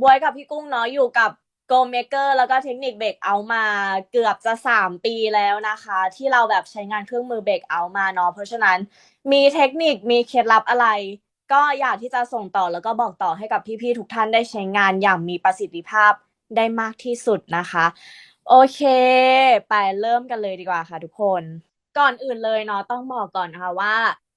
บวยกับพี่กุ้งเนาะอยู่กับโกลเมเกอร์แล้วก็เทคนิคเบรกเอามาเกือบจะสามปีแล้วนะคะ ที่เราแบบใช้งานเครื่องมือเบรกเอามาเนาะเพราะฉะนั้นมีเทคนิคมีเคล็ดลับอะไร ก็อยากที่จะส่งต่อแล้วก็บอกต่อให้กับพี่ๆทุกท่านได้ใช้งานอย่างมีประสิทธิภาพได้มากที่สุดนะคะ โอเค ไปเริ่มกันเลยดีกว่าค่ะทุกคน ก่อนอื่นเลยเนาะต้องบอกก่อนนะคะว่า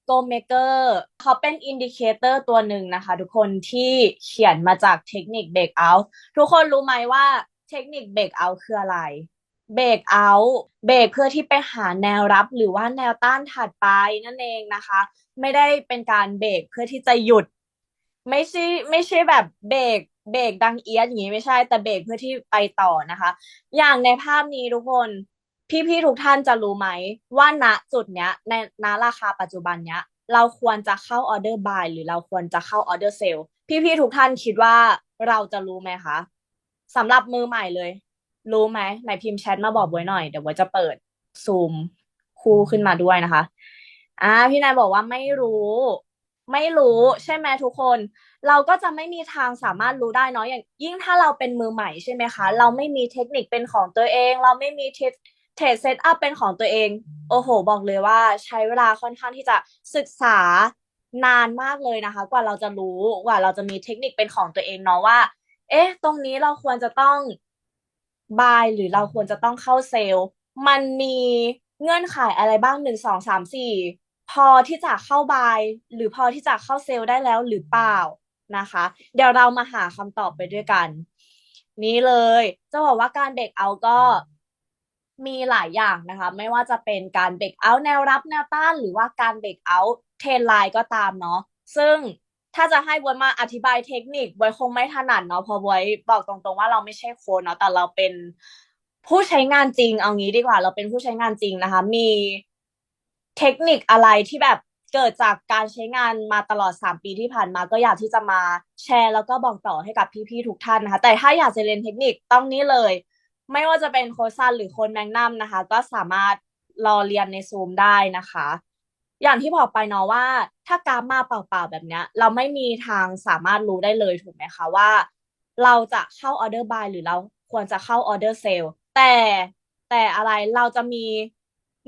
Go Maker เขาเป็นอินดิเคเตอร์ตัวหนึ่งนะคะ ทุกคนที่เขียนมาจากเทคนิค Breakout ทุกคนรู้ไหมว่าเทคนิค Breakout คืออะไร Breakout เบรกเพื่อที่ไปหาแนวรับหรือว่าแนวต้านถัดไปนั่นเองนะคะ ไม่ได้เป็นการเบรกเพื่อที่จะหยุด ไม่ใช่ไม่ใช่แบบเบรกเบรกดังเอียดอย่างนี้ไม่ใช่แต่เบรกเพื่อที่ไปต่อนะคะ อย่างในภาพนี้ทุกคน พี่ๆทุกท่านจะรู้ไหมว่าณจุดเนี้ย ในณราคาปัจจุบันเนี้ย เราควรจะเข้าออเดอร์บายหรือเราควรจะเข้าออเดอร์เซลพี่ๆทุกท่านคิดว่าเราจะรู้ไหมคะสำหรับมือใหม่เลย รู้ไหมไหนพิมพ์แชทมาบอกไว้หน่อยเดี๋ยวไว้จะเปิดซูมคู่ขึ้นมาด้วยนะคะอ่าพี่นายบอกว่าไม่รู้ ไม่รู้ใช่ไหมทุกคน เราก็จะไม่มีทางสามารถรู้ได้เนาะอย่างยิ่งถ้าเราเป็นมือใหม่ใช่ไหมคะ เราไม่มีเทคนิคเป็นของตัวเอง เราไม่มีเท เทรดเซตอัพเป็นของตัวเอง โอ้โห บอกเลยว่าใช้เวลาค่อนข้างที่จะศึกษานานมากเลยนะคะ กว่าเราจะรู้กว่าเราจะมีเทคนิคเป็นของตัวเองเนาะว่า เอ๊ะ ตรงนี้เราควรจะต้องบายหรือเราควรจะต้องเข้าเซลล์ มันมีเงื่อนไขอะไรบ้างหนึ่งสองสามสี่พอที่จะเข้าบายหรือพอที่จะเข้าเซลล์ได้แล้วหรือเปล่านะคะ เดี๋ยวเรามาหาคำตอบไปด้วยกัน นี้เลย จะบอกว่าการเบรกเอาก็ มีหลายอย่างนะคะ ไม่ว่าจะเป็นการเบรกเอาแนวรับแนวต้านหรือว่าการเบรกเอาเทรนไลน์ก็ตามเนาะซึ่งถ้าจะให้บวยมาอธิบายเทคนิคบวยคงไม่ถนัดเนาะเพราะบวยบอกตรงๆว่าเราไม่ใช่โค้ชเนาะแต่เราเป็นผู้ใช้งานจริง เอางี้ดีกว่า เราเป็นผู้ใช้งานจริงนะคะ มีเทคนิคอะไรที่แบบเกิดจากการใช้งานมาตลอด 3 ปีที่ผ่านมา ก็อยากที่จะมาแชร์แล้วก็บอกต่อให้กับพี่ๆทุกท่านนะคะ แต่ถ้าอยากจะเรียนเทคนิคต้องนี้เลย ไม่ว่าจะเป็นโคซันหรือค้ชแมงนัมนะคะ ก็สามารถรอเรียนในซูมได้นะคะ อย่างที่บอกไปเนาะว่า ถ้ากราฟมาเปล่าๆแบบเนี้ย เราไม่มีทางสามารถรู้ได้เลยถูกไหมคะว่า เราจะเข้าออเดอร์บายหรือเราควรจะเข้าออเดอร์เซลแต่แต่อะไรเราจะมี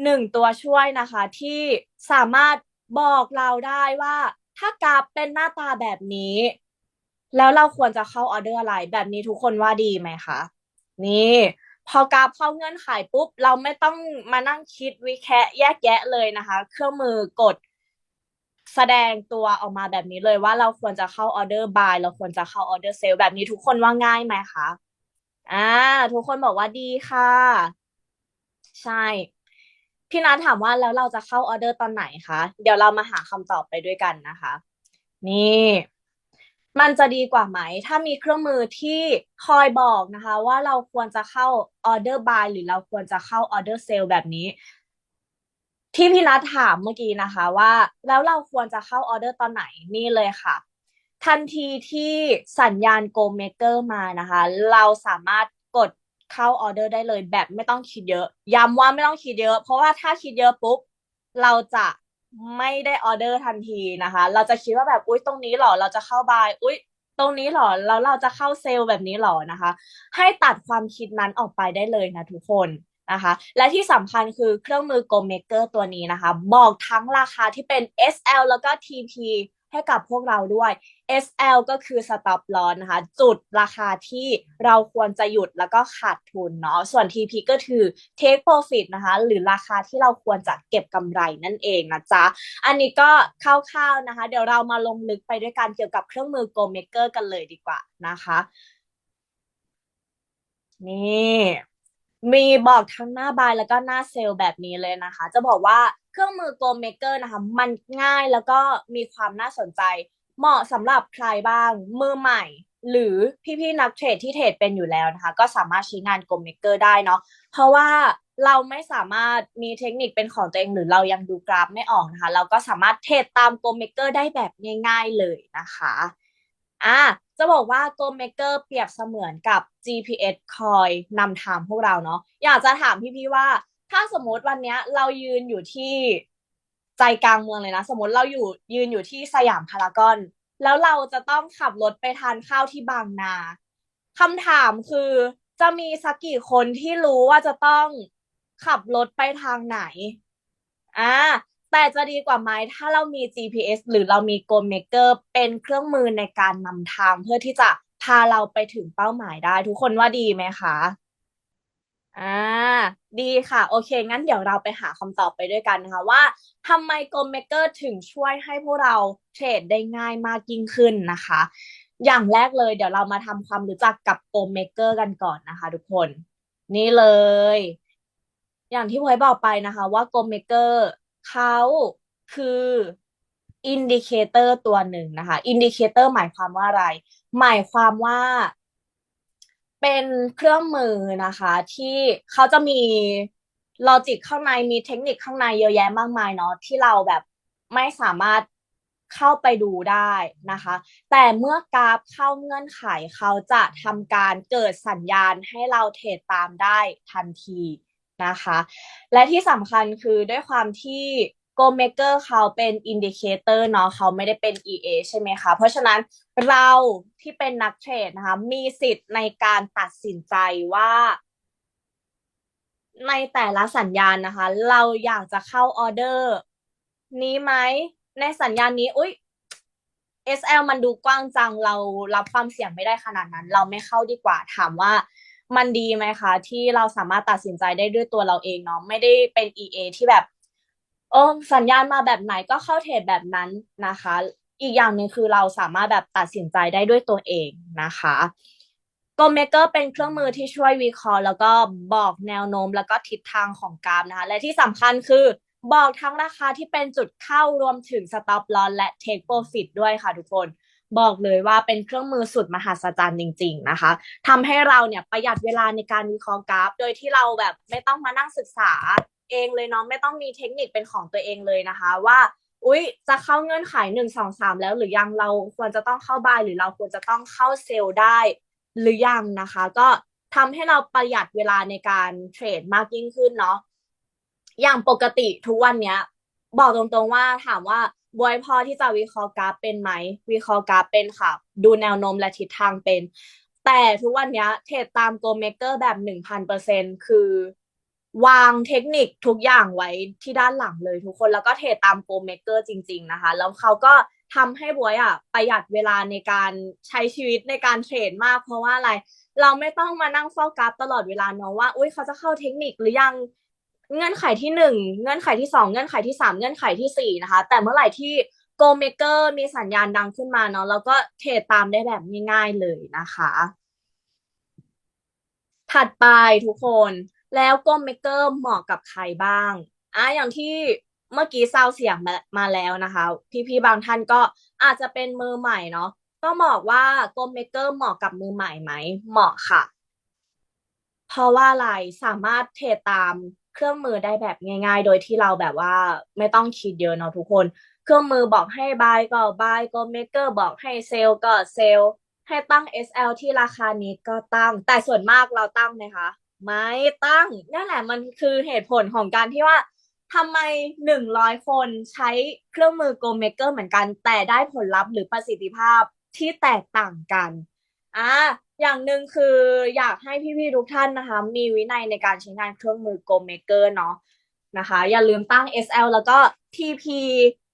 หนึ่งตัวช่วยนะคะ ที่สามารถบอกเราได้ว่า ถ้ากราฟเป็นหน้าตาแบบนี้ แล้วเราควรจะเข้าออเดอร์อะไร แบบนี้ทุกคนว่าดีไหมคะ นี่ พอกราฟเข้าเงื่อนไขปุ๊บ เราไม่ต้องมานั่งคิดวิแคะแยกแยะเลยนะคะ เครื่องมือกดแสดงตัวออกมาแบบนี้เลยว่าเราควรจะเข้าออเดอร์บายเราควรจะเข้าออเดอร์เซลแบบนี้ทุกคนว่าง่ายไหมคะอ่าทุกคนบอกว่าดีค่ะ ใช่ พี่นัทถามว่าแล้วเราจะเข้าออเดอร์ตอนไหนคะ เดี๋ยวเรามาหาคำตอบไปด้วยกันนะคะ นี่ มันจะดีกว่าไหม ถ้ามีเครื่องมือที่คอยบอกนะคะ ว่าเราควรจะเข้าออเดอร์บายหรือเราควรจะเข้าออเดอร์เซลแบบนี้ ที่พี่นัทถามเมื่อกี้นะคะว่า แล้วเราควรจะเข้าออเดอร์ตอนไหนนี่เลยค่ะ ทันทีที่สัญญาณโกเมเกอร์มานะคะ เราสามารถกดเข้าออเดอร์ได้เลยแบบไม่ต้องคิดเยอะย้ำว่าไม่ต้องคิดเยอะ เพราะว่าถ้าคิดเยอะปุ๊บเราจะ ไม่ได้ออเดอร์ทันทีนะคะ เราจะคิดว่าแบบอุ๊ยตรงนี้หรอเราจะเข้าบายอุ๊ยตรงนี้หรอแล้วเราจะเข้าเซลล์แบบนี้หรอนะคะ ให้ตัดความคิดนั้นออกไปได้เลยนะทุกคนนะคะ และที่สำคัญคือเครื่องมือ Go Maker ตัวนี้นะคะ บอกทั้งราคาที่เป็น SL แล้วก็ TP ให้กับพวกเราด้วย SL ก็คือ stop loss นะคะ จุดราคาที่เราควรจะหยุดแล้วก็ขาดทุนเนาะส่วน TP ก็คือ take profit นะคะ หรือราคาที่เราควรจะเก็บกำไรนั่นเองนะจ๊ะ อันนี้ก็คร่าวๆนะคะ เดี๋ยวเรามาลงลึกไปด้วยกันเกี่ยวกับเครื่องมือ Go Maker กันเลยดีกว่านะคะ นี่ มีบอกทั้งหน้าบายแล้วก็หน้าเซลล์แบบนี้เลยนะคะ จะบอกว่าเครื่องมือ Go Maker นะคะ มันง่ายแล้วก็มีความน่าสนใจ เหมาะสำหรับใครบ้าง มือใหม่ หรือพี่ๆนักเทรดที่เทรดเป็นอยู่แล้วนะคะ ก็สามารถใช้งาน Go Maker ได้เนาะเพราะว่าเราไม่สามารถมีเทคนิคเป็นของตัวเองหรือเรายังดูกราฟไม่ออกนะคะ เราก็สามารถเทรดตาม Go Maker ได้แบบง่าย ๆเลยนะคะอะ จะบอกว่า Go Maker เปรียบเสมือนกับ GPS คอยนำทางพวกเราเนาะอยากจะถามพี่ๆว่า ถ้าสมมติวันนี้เรายืนอยู่ที่ใจกลางเมืองเลยนะ สมมติเราอยู่ยืนอยู่ที่สยามพารากอน แล้วเราจะต้องขับรถไปทานข้าวที่บางนาคำถามคือจะมีสักกี่คนที่รู้ว่าจะต้องขับรถไปทางไหนอ่า แต่จะดีกว่าไหมถ้าเรามี GPS หรือเรามี Go Maker เป็นเครื่องมือในการนำทางเพื่อที่จะพาเราไปถึงเป้าหมายได้ ทุกคนว่าดีไหมคะอ่าดีค่ะ โอเค งั้นเดี๋ยวเราไปหาคำตอบไปด้วยกันนะคะว่าทำไม Go Maker ถึงช่วยให้พวกเราเทรดได้ง่ายมากยิ่งขึ้นนะคะ อย่างแรกเลยเดี๋ยวเรามาทำความรู้จักกับ Go Maker กันก่อนนะคะ ทุกคน นี่เลย อย่างที่พลอยบอกไปนะคะว่า Go Maker เขาคืออินดิเคเตอร์ตัวหนึ่งนะคะอินดิเคเตอร์หมายความว่าอะไร หมายความว่า เป็นเครื่องมือนะคะ ที่เขาจะมีลอจิกข้างในมีเทคนิคข้างในเยอะแยะมากมายเนาะที่เราแบบไม่สามารถเข้าไปดูได้นะคะ แต่เมื่อกราฟเข้าเงื่อนไขเขาจะทำการเกิดสัญญาณให้เราเทรดตามได้ทันที นะคะ และที่สำคัญคือด้วยความที่ Go Maker เขาเป็นอินดิเคเตอร์เนาะเขาไม่ได้เป็น EA ใช่ไหมคะ เพราะฉะนั้นเราที่เป็นนักเทรดนะคะ มีสิทธิ์ในการตัดสินใจว่า ในแต่ละสัญญาณนะคะ เราอยากจะเข้าออเดอร์ นี้ไหมในสัญญาณนี้ อุ๊ย SL มันดูกว้างจังเรารับความเสี่ยงไม่ได้ขนาดนั้น เราไม่เข้าดีกว่าถามว่า มันดีไหมคะ ที่เราสามารถตัดสินใจได้ด้วยตัวเราเองเนาะไม่ได้เป็น EA ที่แบบเออสัญญาณมาแบบไหนก็เข้าเทรดแบบนั้นนะคะ อีกอย่างหนึ่งคือเราสามารถแบบตัดสินใจได้ด้วยตัวเองนะคะ Go Maker เป็นเครื่องมือที่ช่วยวิเคราะห์แล้วก็บอกแนวโน้มแล้วก็ทิศทางของกราฟนะคะ และที่สำคัญคือบอกทั้งราคาที่เป็นจุดเข้ารวมถึง stop loss และ take profit ด้วยค่ะทุกคน บอกเลยว่าเป็นเครื่องมือสุดมหัศจรรย์จริง ๆ นะคะทำให้เราเนี่ยประหยัดเวลาในการวิเคราะห์กราฟ โดยที่เราแบบไม่ต้องมานั่งศึกษาเองเลยเนาะไม่ต้องมีเทคนิคเป็นของตัวเองเลยนะคะ ว่า อุ๊ย จะเข้าเงื่อนไขหนึ่งสองสามแล้วหรือยังเราควรจะต้องเข้าบายหรือเราควรจะต้องเข้าเซลล์ได้ หรือยังนะคะ ก็ทำให้เราประหยัดเวลาในการเทรดมากยิ่งขึ้นเนาะอย่างปกติทุกวันเนี้ย บอกตรงๆว่าถามว่า บอยพอที่จะวิเคราะห์กราฟเป็นไหม วิเคราะห์กราฟเป็นค่ะ ดูแนวโน้มและทิศทางเป็น แต่ทุกวันนี้เทรดตามโกเมเกอร์แบบหนึ่งพันเปอร์เซ็นคือ วางเทคนิคทุกอย่างไว้ที่ด้านหลังเลยทุกคนแล้วก็เทรดตามโกเมเกอร์จริง ๆ นะคะ แล้วเขาก็ทำให้บวยอะประหยัดเวลาในการใช้ชีวิตในการเทรดมากเพราะว่าอะไร เราไม่ต้องมานั่งเฝ้ากราฟตลอดเวลาเนาะว่า อุ้ยเขาจะเข้าเทคนิคหรือยัง เงื่อนไขที่หนึ่งเงื่อนไขที่สองเงื่อนไขที่สามเงื่อนไขที่สี่นะคะ แต่เมื่อไหร่ที่ Go Maker มีสัญญาณดังขึ้นมาเนาะแล้วก็เทรดตามได้แบบง่ายๆเลยนะคะ ถัดไปทุกคนแล้ว Go Maker เหมาะกับใครบ้างอะอย่างที่เมื่อกี้ซาวเสียงมามาแล้วนะคะ พี่ๆบางท่านก็อาจจะเป็นมือใหม่เนาะต้องบอกว่า Go Maker เหมาะกับมือใหม่ไหมเหมาะค่ะ เพราะว่าอะไรสามารถเทรดตาม เครื่องมือได้แบบง่าย ๆ โดยที่เราแบบว่าไม่ต้องคิดเยอะเนาะทุกคน เครื่องมือบอกให้ buy ก็ buy Go Maker บอกให้ sell ก็ sell ให้ตั้ง SL ที่ราคานี้ก็ตั้ง แต่ส่วนมากเราตั้งไหมคะไม่ตั้งนั่นแหละมันคือเหตุผลของการที่ว่าทำไมหนึ่งร้อยคนใช้เครื่องมือ Go Maker เหมือนกัน แต่ได้ผลลัพธ์หรือประสิทธิภาพที่แตกต่างกัน อ่าอย่างหนึ่งคืออยากให้พี่ๆทุกท่านนะคะ มีวินัยในการใช้งานเครื่องมือ Go Maker เนาะนะคะ อย่าลืมตั้ง SL แล้วก็ TP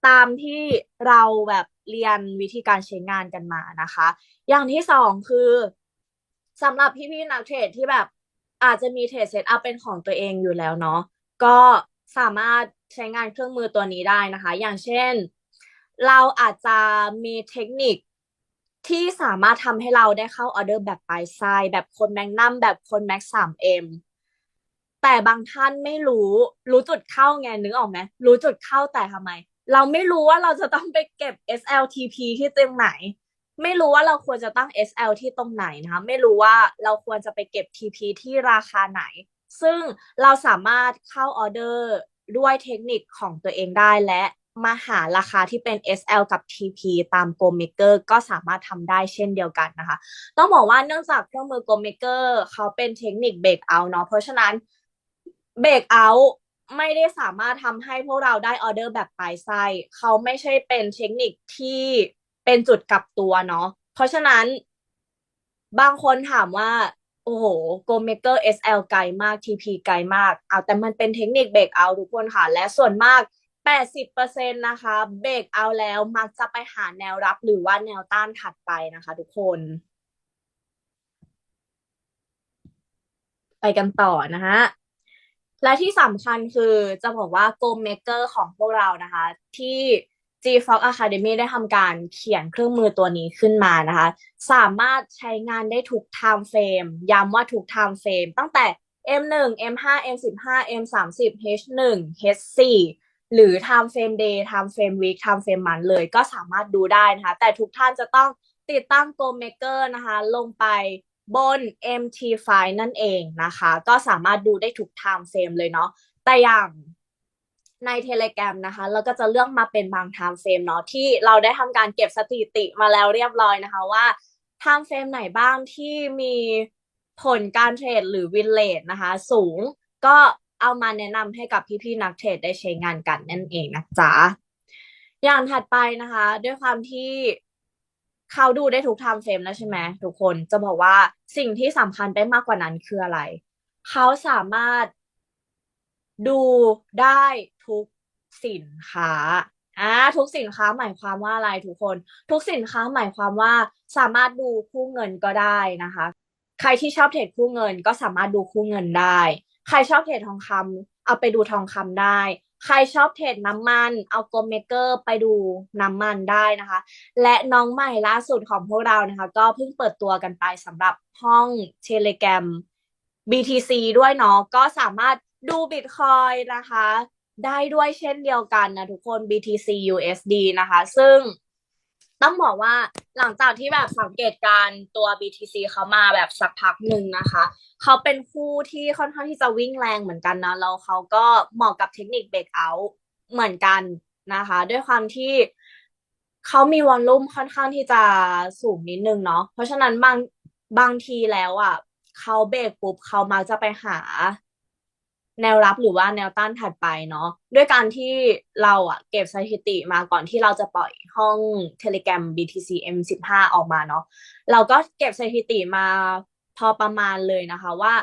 ตามที่เราแบบเรียนวิธีการใช้งานกันมานะคะ อย่างที่สองคือสำหรับพี่ๆนักเทรดที่แบบอาจจะมีเทรดเซตอัพเป็นของตัวเองอยู่แล้วเนาะก็สามารถใช้งานเครื่องมือตัวนี้ได้นะคะ อย่างเช่น เราอาจจะมีเทคนิค ที่สามารถทำให้เราได้เข้าออเดอร์แบบปลายไซแบบคนแมกนัมแบบคนแม็กสามเอ็มแต่บางท่านไม่รู้ รู้จุดเข้าไงนึกออกไหมรู้จุดเข้าแต่ทำไม เราไม่รู้ว่าเราจะต้องไปเก็บ SLTP ที่ตรงไหน ไม่รู้ว่าเราควรจะตั้ง SL ที่ตรงไหนนะคะไม่รู้ว่าเราควรจะไปเก็บ TP ที่ราคาไหน ซึ่งเราสามารถเข้าออเดอร์ด้วยเทคนิคของตัวเองได้และ มาหาราคาที่เป็น SL กับ TP ตาม Go Maker ก็สามารถทำได้เช่นเดียวกันนะคะ ต้องบอกว่าเนื่องจากเครื่องมือ Go Maker เขาเป็นเทคนิค Break Out เนาะเพราะฉะนั้น Break Out ไม่ได้สามารถทำให้พวกเราได้ออเดอร์แบบปลายไส้เขาไม่ใช่เป็นเทคนิคที่เป็นจุดกลับตัวเนาะเพราะฉะนั้น บางคนถามว่า โอ้โห Go Maker SL ไกลมาก TP ไกลมากเอาแต่มันเป็นเทคนิคเบรกเอาทุกคนค่ะ และส่วนมาก 80%นะคะเบรกเอาแล้วมักจะไปหาแนวรับหรือว่าแนวต้านถัดไปนะคะทุกคน ไปกันต่อนะฮะและที่สำคัญคือจะบอกว่า Go Maker ของพวกเรานะคะ ที่ G Fox Academy ได้ทำการเขียนเครื่องมือตัวนี้ขึ้นมานะคะ สามารถใช้งานได้ทุก time frame ย้ำว่าทุก time frame ตั้งแต่ M1 M5 M15 M30 H1 H4 หรือ time frame day time frame week time frame month เลยก็สามารถดูได้นะคะ แต่ทุกท่านจะต้องติดตั้ง Go Maker นะคะ ลงไปบน MT5 นั่นเองนะคะ ก็สามารถดูได้ทุก time frame เลยเนาะแต่อย่างใน Telegram นะคะเราก็จะเลือกมาเป็นบาง time frame เนาะที่เราได้ทำการเก็บสถิติมาแล้วเรียบร้อยนะคะว่า time frame ไหนบ้างที่มีผลการเทรดหรือวินเลทนะคะ สูงก็ เอามาแนะนำให้กับพี่ๆนักเทรดได้ใช้งานกันนั่นเองนะจ๊ะ อย่างถัดไปนะคะ ด้วยความที่เขาดูได้ทุกไทม์เฟรมแล้วใช่ไหมทุกคนจะบอกว่าสิ่งที่สำคัญไปมากกว่านั้นคืออะไร เขาสามารถดูได้ทุกสินค้าอ่าทุกสินค้าหมายความว่าอะไรทุกคน ทุกสินค้าหมายความว่าสามารถดูคู่เงินก็ได้นะคะ ใครที่ชอบเทรดคู่เงินก็สามารถดูคู่เงินได้ ใครชอบเทรดทองคำเอาไปดูทองคำได้ ใครชอบเทรดน้ำมัน เอาโกลเมเกอร์ไปดูน้ำมันได้นะคะ และน้องใหม่ล่าสุดของพวกเรานะคะ ก็เพิ่งเปิดตัวกันไปสำหรับห้อง Telegram BTC ด้วยเนาะก็สามารถดู Bitcoin นะคะ ได้ด้วยเช่นเดียวกันนะทุกคน BTC USD นะคะ ซึ่ง ต้องบอกว่าหลังจากที่แบบสังเกตการตัว BTC เขามาแบบสักพักหนึ่งนะคะ เขาเป็นคู่ที่ค่อนข้างที่จะวิ่งแรงเหมือนกันนะแล้วเขาก็เหมาะกับเทคนิคเบรกเอาท์เหมือนกันนะคะ ด้วยความที่เขามีวอลลุ่มค่อนข้างที่จะสูงนิดนึงเนาะเพราะฉะนั้นบางบางทีแล้วอะเขาเบรกปุ๊บเขามักจะไปหา แนวรับหรือว่าแนวต้านถัดไปเนาะด้วยการที่เราอะเก็บสถิติมาก่อนที่เราจะปล่อยห้อง Telegram BTC M15 ออกมาเนาะเราก็เก็บสถิติมาพอประมาณเลยนะคะว่า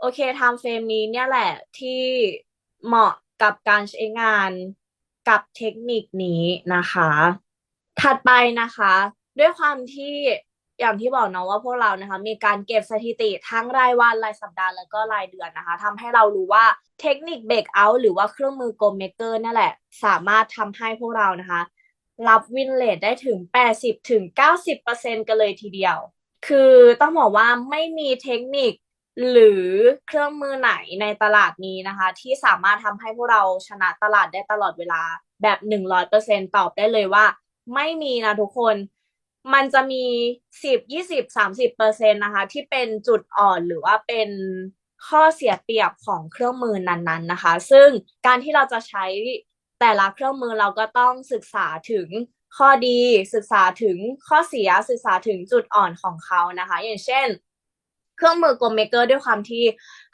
โอเคไทม์เฟรมนี้เนี่ยแหละที่เหมาะกับการใช้งานกับเทคนิคนี้นะคะ ถัดไปนะคะ ด้วยความที่ อย่างที่บอกเนาะว่าพวกเรานะคะมีการเก็บสถิติทั้งรายวันรายสัปดาห์แล้วก็รายเดือนนะคะทำให้เรารู้ว่าเทคนิคเบรกเอาท์หรือว่าเครื่องมือโกลเมเกอร์นั่นแหละ สามารถทำให้พวกเรานะคะ รับวินเลทได้ถึง 80ถึง90%กันเลยทีเดียว คือต้องบอกว่าไม่มีเทคนิคหรือเครื่องมือไหนในตลาดนี้นะคะ ที่สามารถทำให้พวกเราชนะตลาดได้ตลอดเวลาแบบหนึ่งร้อยเปอร์เซ็นตอบได้เลยว่า ไม่มีนะทุกคน มันจะมีสิบยี่สิบสามสิบเปอร์เซ็นต์นะคะ ที่เป็นจุดอ่อนหรือว่าเป็นข้อเสียเปรียบของเครื่องมือนั้นๆนะคะ ซึ่งการที่เราจะใช้แต่ละเครื่องมือเราก็ต้องศึกษาถึงข้อดีศึกษาถึงข้อเสียศึกษาถึงจุดอ่อนของเขานะคะ อย่างเช่น เครื่องมือกลเมเกอร์ด้วยความที่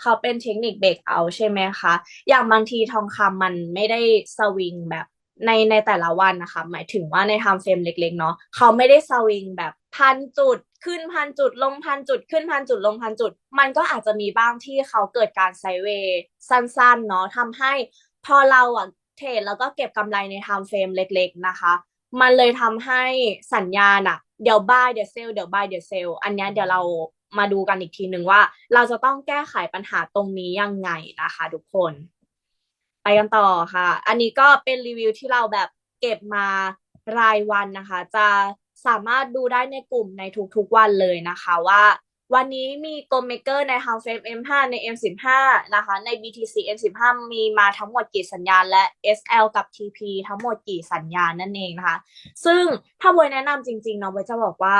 เขาเป็นเทคนิคเบรกเอาใช่ไหมคะ อย่างบางทีทองคำมันไม่ได้สวิงแบบ ในในแต่ละวันนะคะ หมายถึงว่าในไทม์เฟรมเล็ก ๆ เนาะเขาไม่ได้สวิงแบบพันจุด ขึ้นพันจุด ลงพันจุด ขึ้นพันจุดลงพันจุด มันก็อาจจะมีบ้างที่เขาเกิดการไซเวย์สั้นๆเนาะทำให้พอเราอะเทรดแล้วก็เก็บกำไรในไทม์เฟรมเล็ก ๆ นะคะ มันเลยทำให้สัญญาณอะเดี๋ยว buy เดี๋ยว sell เดี๋ยว buy เดี๋ยว sell อันนี้เดี๋ยวเรามาดูกันอีกทีหนึ่งว่า เราจะต้องแก้ไขปัญหาตรงนี้ยังไงนะคะทุกคน ไปกันต่อค่ะ อันนี้ก็เป็นรีวิวที่เราแบบเก็บมารายวันนะคะ จะสามารถดูได้ในกลุ่มในทุกๆวันเลยนะคะว่าวันนี้มีโกลเมเกอร์ใน h o u s e f M5 ใน M15 นะคะ ใน BTC M15 มีมาทั้งหมดกี่สัญญาณ และ SL กับ TP ทั้งหมดกี่สัญญาณนั่นเองนะคะ ซึ่งถ้าบวยแนะนำจริงๆเนาะบวยจะบอกว่า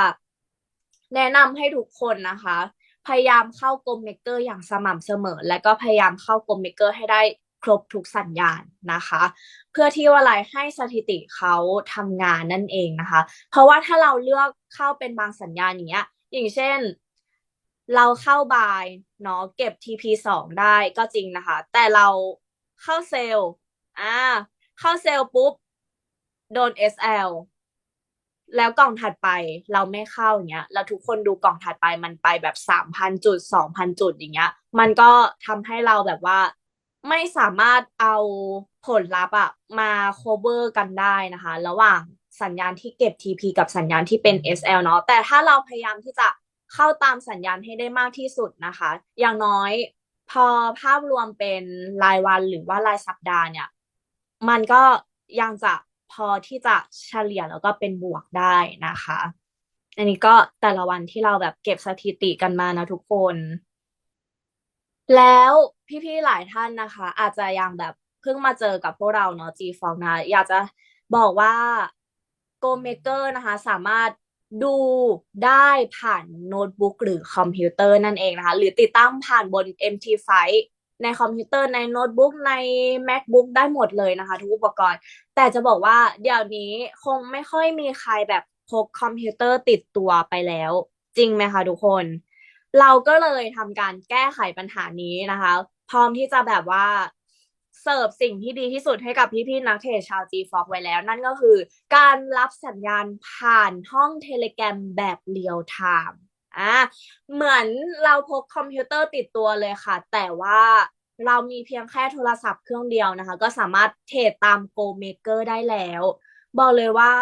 แนะนำให้ทุกคนนะคะ พยายามเข้ากลมเมเกอร์อย่างสม่ำเสมอ และก็พยายามเข้ากลมเมเกอร์ให้ได้ ครบทุกสัญญาณนะคะ เพื่อที่ว่าอะไรให้สถิติเขาทำงานนั่นเองนะคะ เพราะว่าถ้าเราเลือกเข้าเป็นบางสัญญาณอย่างเงี้ยอย่างเช่นเราเข้าบายเนาะเก็บ TP สองได้ก็จริงนะคะ แต่เราเข้าเซล์อ่าเข้าเซล์ปุ๊บ โดน SL แล้วกล่องถัดไปเราไม่เข้าอย่างเงี้ย แล้วทุกคนดูกล่องถัดไปมันไปแบบสามพันจุดสองพันจุดอย่างเงี้ย มันก็ทำให้เราแบบว่า ไม่สามารถเอาผลลัพธ์อะมา cover กันได้นะคะ ระหว่างสัญญาณที่เก็บ TP กับสัญญาณที่เป็น SL เนาะแต่ถ้าเราพยายามที่จะเข้าตามสัญญาณให้ได้มากที่สุดนะคะ อย่างน้อยพอภาพรวมเป็นรายวันหรือว่ารายสัปดาห์เนี่ย มันก็ยังจะพอที่จะเฉลี่ยแล้วก็เป็นบวกได้นะคะ อันนี้ก็แต่ละวันที่เราแบบเก็บสถิติกันมานะทุกคน แล้วพี่ๆหลายท่านนะคะ อาจจะยังแบบเพิ่งมาเจอกับพวกเราเนาะ G f o g นะอยากจะบอกว่า Go Maker นะคะ สามารถดูได้ผ่านโน้ตบุ๊กหรือคอมพิวเตอร์นั่นเองนะคะ หรือติดตั้งผ่านบน MT5 ในคอมพิวเตอร์ในโน้ตบุ๊กใน MacBook ได้หมดเลยนะคะ ทุกอุปกรณ์ แต่จะบอกว่าเดี๋ยวนี้คงไม่ค่อยมีใครแบบพกคอมพิวเตอร์ติดตัวไปแล้ว จริงไหมคะทุกคน เราก็เลยทำการแก้ไขปัญหานี้นะคะ พร้อมที่จะแบบว่าเสิร์ฟสิ่งที่ดีที่สุดให้กับพี่ๆนักเทรดชาว G-Fox ไว้แล้ว นั่นก็คือ การรับสัญญาณผ่านห้องเทเลแกรมแบบเรียลไทม์อะเหมือนเราพกคอมพิวเตอร์ติดตัวเลยค่ะ แต่ว่าเรามีเพียงแค่โทรศัพท์เครื่องเดียวนะคะ ก็สามารถเทรดตาม Go Maker ได้แล้ว บอกเลยว่า